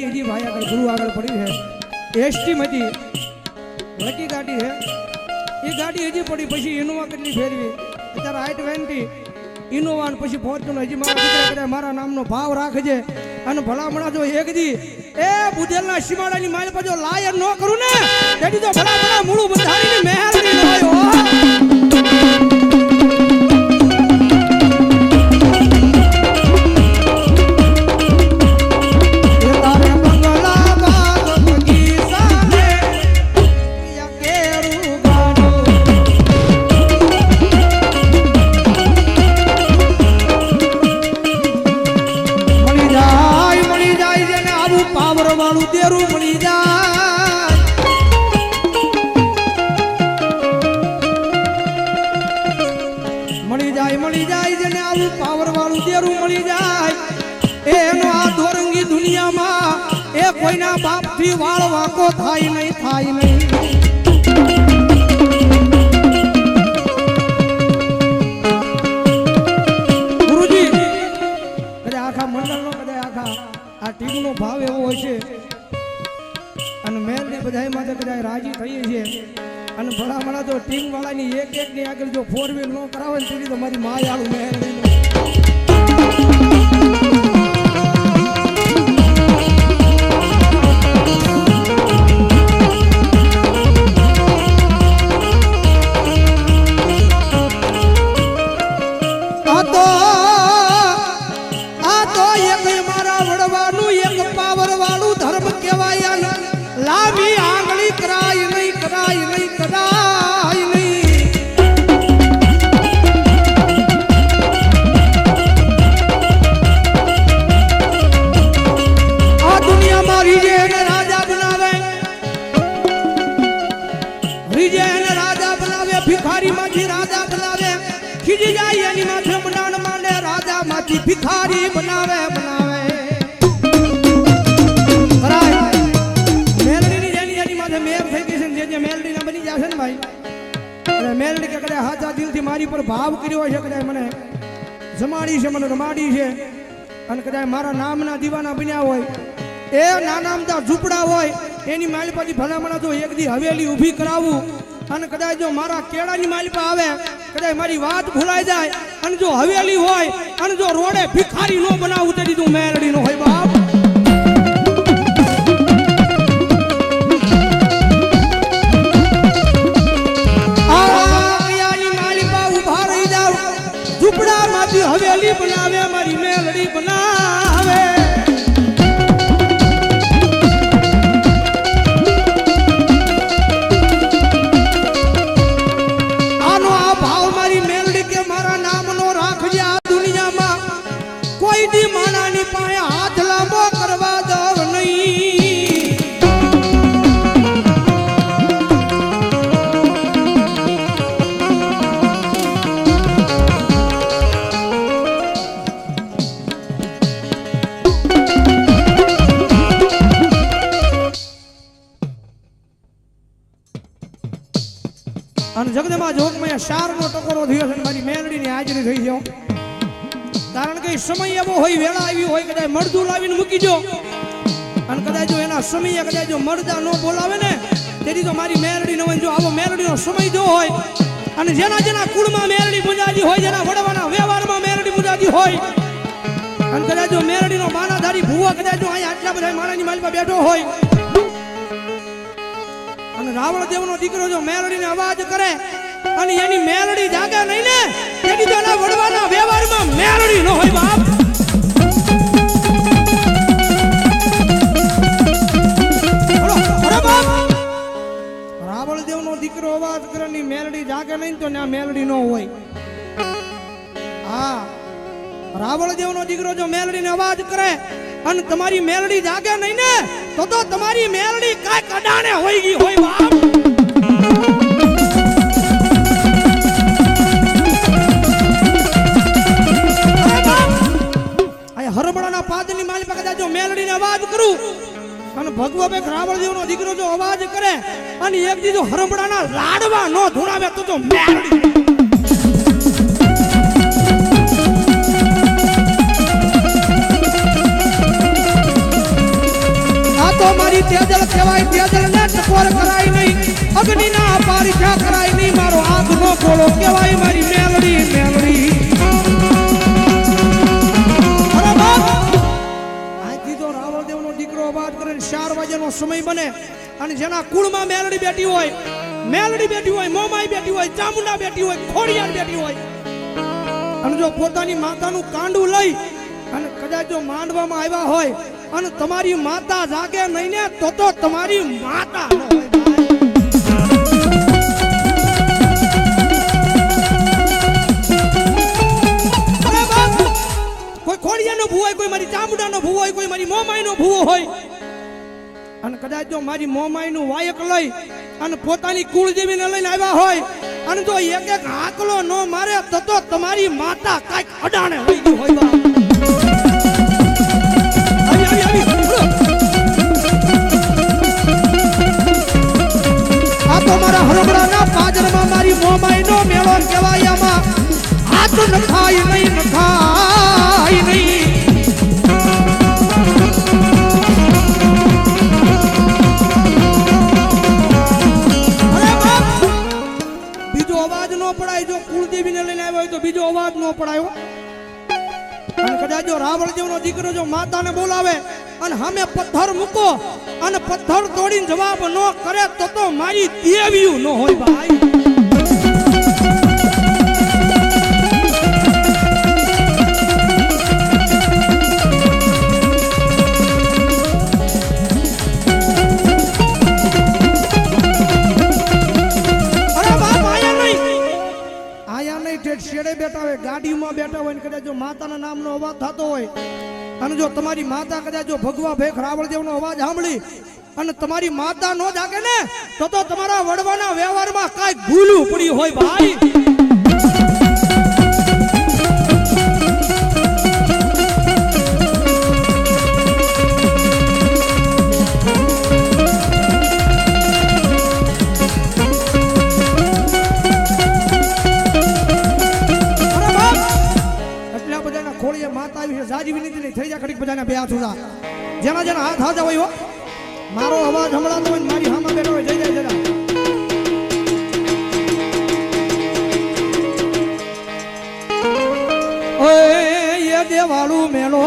ગાડી હજી ભાઈ આગળ ગુરુ આગળ પડી છે એસટી માંથી લકી ગાડી છે એ ગાડી હજી પડી, પછી ઇનોવા કેટલી ફેરવી? અત્યારે આઈ ટ્વેન્ટી ઇનોવા પછી ફોર્ચ્યુનર. હજી મારા દીકરા મારા નામનો ભાવ રાખજે. અને ભલામણા જો એક દી. એ બુધેલના સીમાડાની માલ પર જો લાયર ન કરું ને તેથી તો ભલા ભલા મૂળું બંધારીને મહેલ જાય પાવર વાળું તેરું મળી જાય. એનો આ ધોરંગી દુનિયામાં એ કોઈના બાપથી વાળ વાંકો થાય નહીં થાય નહીં. આ ટીમનો ભાવ એવો હોય છે. અને મેલની બધાય માટે કદાચ રાજી થઈએ છીએ. અને ભલા તો ટીમ વાળાની એક એક ની આગળ જો ફોર વ્હીલ ન કરાવે ને તો મારી માયાળું મહેર બની જશે ને ભાઈ? અને મેલડી કે કદાચ હાચા દિલથી મારી પર ભાવ કર્યો છે કદાચ મને જમાડી છે, મને રમાડી છે, અને કદાચ મારા નામના દીવાના બન્યા હોય, એ નાના અમદા ઝૂંપડા હોય, એની માલિપાથી ભલામણા જો એક દી હવેલી ઊભી કરાવું, અને કદાચ જો મારા કેળાની માલિપા આવે, કદાચ મારી વાત ભૂલાઈ જાય, અને જો હવેલી હોય, અને જો રોડે ભિખારી નો બનાવું તેથી તું મેલડી નો હોય બાપ. હવેલી બનાવે મારી મેલડી બનાવે. અને જગદમાં જોગમાં શારનો ટકોરો થયો છે મારી મેલડીની હાજરી થઈ ગયો. કારણ કે સમય એવો હોય, વેળા આવી હોય, કદાચ મરદું લાવીને મૂકી જો અને કદાચ જો એના સમયે કદાચ જો મરદા ન બોલાવે ને, તેથી તો મારી મેલડી નો હોય જો આવો મેલડીનો સમય જો હોય, અને જેના જેના કુળમાં મેલડી પૂજાજી હોય, જેના વડવાના વ્યવહારમાં મેલડી પૂજાજી હોય, અને કદાચ જો મેલડીનો માનાધારી ભૂવો કદાચ જો અહીંયા આટલા બધા માણાની માલમાં બેઠો હોય રાવણ દેવનો દીકરો જો મેલડીને અવાજ કરે અને એની મેલડી જાગે નહીં ને તેથી તો એના વડવાના વ્યવહારમાં મેલડી ન હોય બાપ. રાવણ દેવનો દીકરો અવાજ કરે ની મેલડી જાગે નહીં તો ના મેલડી ન હોય હા, રાવણ દેવનો દીકરો જો મેલડીને અવાજ કરે અને તમારી મેલડી જાગે નહીં ને તો તો તમારી મેલડી કાંઈ કડાણે હોઈ ગઈ હોય બાપ. હરબડાના પાદની માલિકા કદાચ જો અવાજ કરું, અને ભગવાબેક રાવણદેવનો દીકરો જો અવાજ કરે, અને એક દી જો હરબડાના લાડવા નો ધૂણાવે તો જો મેલડી તો મારી તેજલ કહેવાય, તેજલ ને ટકોર કરાય નહીં. અગ્નિના પારીખા કરાય નહીં. મારો આગનો ગોળો કહેવાય, મારી મેલડી મેલડી. ને સમય બને અને જેના કુળમાં મેલડી બેઠી હોય, મેલડી બેઠી હોય, મોમાઈ બેઠી હોય, ચામુંડા બેઠી હોય, ખોડિયાર બેઠી હોય, અને જો પોતાની માતાનું કાંડું લઈ અને કદાચ જો માંડવામાં આવ્યા હોય અને તમારી માતા જાગે નહીં ને તો તો તમારી માતા ન હોય! કોઈ ખોડિયાનો ભૂવો હોય, કોઈ મારી ચામુંડાનો ભૂવો હોય, કોઈ મારી મોમાઈનો ભૂવો હોય અને કદાચ જો મારી મોમાઈનું વાયક લઈ અને પોતાની કુળદેવીને લઈને આવ્યા હોય, અને જો એક એક હાકલો ન મારે તો તો તમારી માતા કાંઈક અડાણે હોય હાથ નખાય નહીં નહીં બીજો અવાજ ન પડાય જો કુળદેવીને લઈને આવ્યો હોય તો બીજો અવાજ ન પડાયો અને કદાચ જો રાવણદેવનો દીકરો જો માતાને બોલાવે અને સામે પથ્થર મૂકો અને પથ્થર તોડીને જવાબ ન કરે તો તો મારી દેવ્યું ન હોય ભાઈ. નહીં બેઠા હોય, ગાડીમાં બેઠા હોય ને કદાચ જો માતાના નામનો અવાજ થતો હોય અને જો તમારી માતા કદાચ જો ભગવા ભેખ રાવળદેવનો અવાજ સાંભળી અને તમારી માતા નો જાગે ને, તો તો તમારા વડવાના વ્યવહારમાં કાંઈક ભૂલું પડ્યું હોય ભાઈ. છે. જાજી વિનંતી નહીં. થઈ જા ખડીક બધાના બે હાથ ઉડા જેના જેના હાથ હાજા હોય હો. મારો અવાજ સંભળાતો હોય મારી હામાં બેઠો હોય. જઈ જાય જરા ઓય, એ દેવાળું મેલો.